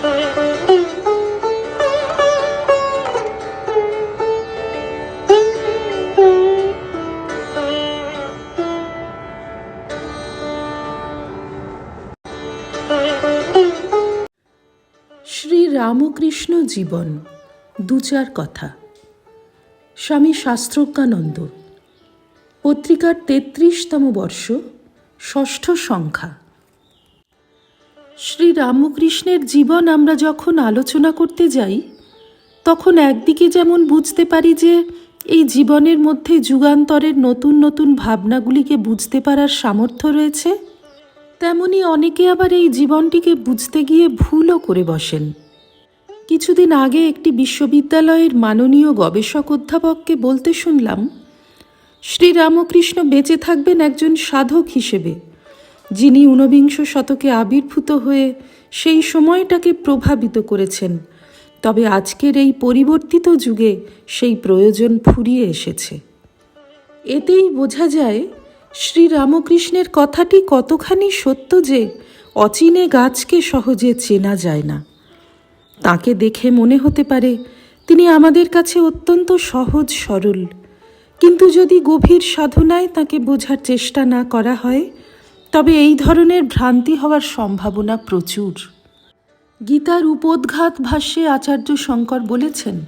শ্রী রামকৃষ্ণ জীবন দু চার কথা। স্বামী শাস্ত্রজ্ঞানন্দ পত্রিকার তেত্রিশতম বর্ষ ষষ্ঠ সংখ্যা। শ্রী রামকৃষ্ণের জীবন আমরা যখন আলোচনা করতে যাই, তখন একদিকে যেমন বুঝতে পারি যে এই জীবনের মধ্যে যুগান্তরের নতুন নতুন ভাবনাগুলিকে বুঝতে পারার সামর্থ্য রয়েছে, তেমনি অনেকে আবার এই জীবনটিকে বুঝতে গিয়ে ভুলও করে বসেন। কিছুদিন আগে একটি বিশ্ববিদ্যালয়ের মাননীয় গবেষক অধ্যাপককে বলতে শুনলাম শ্রীরামকৃষ্ণ বেঁচে থাকবেন একজন সাধক হিসেবে। যিনি ঊনবিংশ শতকে আবির্ভূত হয়ে সেই সময়টাকে প্রভাবিত করেছেন। তবে আজকের এই পরিবর্তিত যুগে সেই প্রয়োজন ফুরিয়ে এসেছে। এতেই বোঝা যায়, শ্রীরামকৃষ্ণের কথাটি কতখানি সত্য যে অচিনে গাছকে সহজে চেনা যায় না। তাকে দেখে মনে হতে পারে, তিনি আমাদের কাছে অত্যন্ত সহজ সরল। কিন্তু যদি গভীর সাধনায় তাকে বোঝার চেষ্টা না করা হয় তবে এই ধরনের ভ্রান্তি হওয়ার সম্ভাবনা প্রচুর। গীতার উপোদ্ঘাত ভাষ্যে আচার্য শঙ্কর বলেছেন,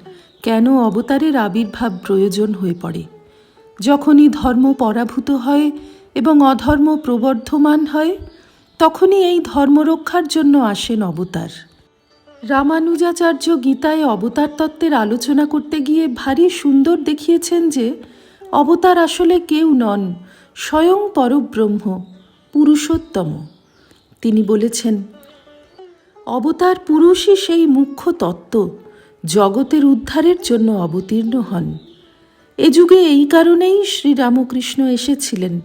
কেন অবতারের আবির্ভাব প্রয়োজন হয়ে পড়ে? যখনই ধর্ম পরাভূত হয় এবং অধর্ম প্রবর্ধমান হয়, তখনই এই ধর্ম রক্ষার জন্য আসেন অবতার। রামানুজাচার্য গীতায় অবতার তত্ত্বের আলোচনা করতে গিয়ে ভারী সুন্দর দেখিয়েছেন যে, অবতার আসলে কেউ নন, স্বয়ং পরব্রহ্ম। পুরুষোত্তম। তিনি বলেছেন, অবতার পুরুষই সেই মুখ্য তত্ত্ব জগতের উদ্ধারের জন্য অবতীর্ণ হন। এ যুগে এই কারণেই শ্রীরামকৃষ্ণ এসেছিলেন।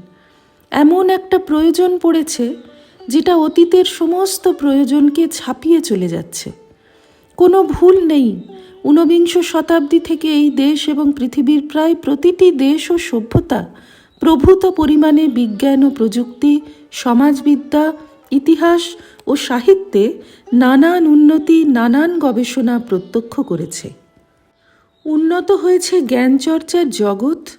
এমন একটা প্রয়োজন পড়েছে যেটা অতীতের সমস্ত প্রয়োজনকে ছাপিয়ে চলে যাচ্ছে। কোনো ভুল নেই। ঊনবিংশ শতাব্দী থেকে এই দেশ এবং পৃথিবীর প্রায় প্রতিটি দেশ ও সভ্যতা প্রভূত পরিমাণে বিজ্ঞান ও প্রযুক্তি, সমাজবিদ্যা, ইতিহাস ও সাহিত্যে নানান উন্নতি, নানান গবেষণা প্রত্যক্ষ করেছে। উন্নত হয়েছে জ্ঞানচর্চার জগৎ,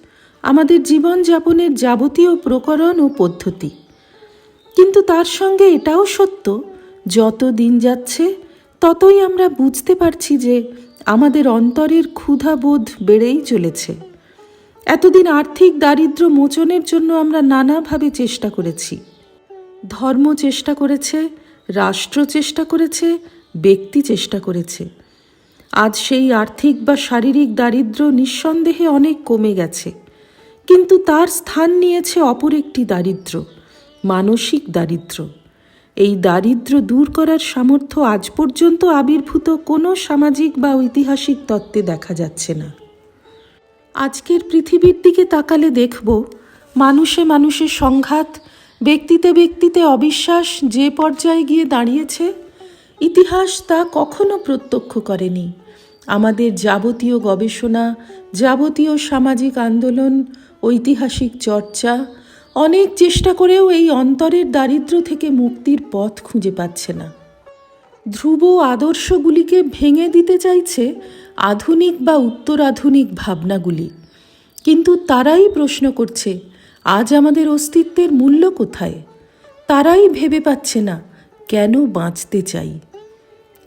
আমাদের জীবনযাপনের যাবতীয় প্রকরণ ও পদ্ধতি। কিন্তু তার সঙ্গে এটাও সত্য, যত দিন যাচ্ছে, ততই আমরা বুঝতে পারছি যে আমাদের অন্তরের ক্ষুধাবোধ বেড়েই চলেছে। এতদিন আর্থিক দারিদ্র্য মোচনের জন্য আমরা নানাভাবে চেষ্টা করেছি। ধর্ম চেষ্টা করেছে, রাষ্ট্র চেষ্টা করেছে, ব্যক্তি চেষ্টা করেছে। আজ সেই আর্থিক বা শারীরিক দারিদ্র্য নিঃসন্দেহে অনেক কমে গেছে। কিন্তু তার স্থান নিয়েছে অপর একটি দারিদ্র, মানসিক দারিদ্র্য এই দারিদ্র্য দূর করার সামর্থ্য আজ পর্যন্ত আবির্ভূত কোনো সামাজিক বা ঐতিহাসিক তত্ত্বে দেখা যাচ্ছে না। আজকের পৃথিবীর দিকে তাকালে দেখব মানুষে মানুষে সংঘাত, ব্যক্তিতে ব্যক্তিতে অবিশ্বাস যে পর্যায়ে গিয়ে দাঁড়িয়েছে, ইতিহাস তা কখনো প্রত্যক্ষ করেনি। আমাদের যাবতীয় গবেষণা, যাবতীয় সামাজিক আন্দোলন, ঐতিহাসিক চর্চা অনেক চেষ্টা করেও এই অন্তরের দারিদ্র্য থেকে মুক্তির পথ খুঁজে পাচ্ছে না। ধ্রুব আদর্শগুলিকে ভেঙে দিতে চাইছে আধুনিক বা উত্তরাধুনিক ভাবনাগুলি। কিন্তু তারাই প্রশ্ন করছে, আজ আমাদের অস্তিত্বের মূল্য কোথায়? তারাই ভেবে পাচ্ছে না, কেন বাঁচতে চাই?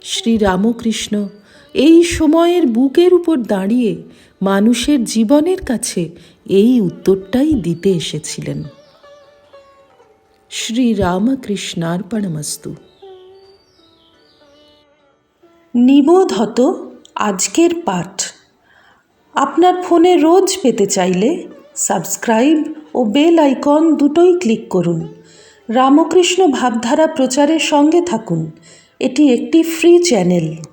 শ্রী রামকৃষ্ণ এই সময়ের বুকের উপর দাঁড়িয়ে মানুষের জীবনের কাছে এই উত্তরটাই দিতে এসেছিলেন। শ্রী শ্রীরামকৃষ্ণার্পণমস্তু। নিবোধত আজকের পাঠ। আপনার ফোনে রোজ পেতে চাইলে সাবস্ক্রাইব ও বেল আইকন দুটোই ক্লিক করুন। রামকৃষ্ণ ভাবধারা প্রচারের সঙ্গে থাকুন। এটি একটি ফ্রি চ্যানেল।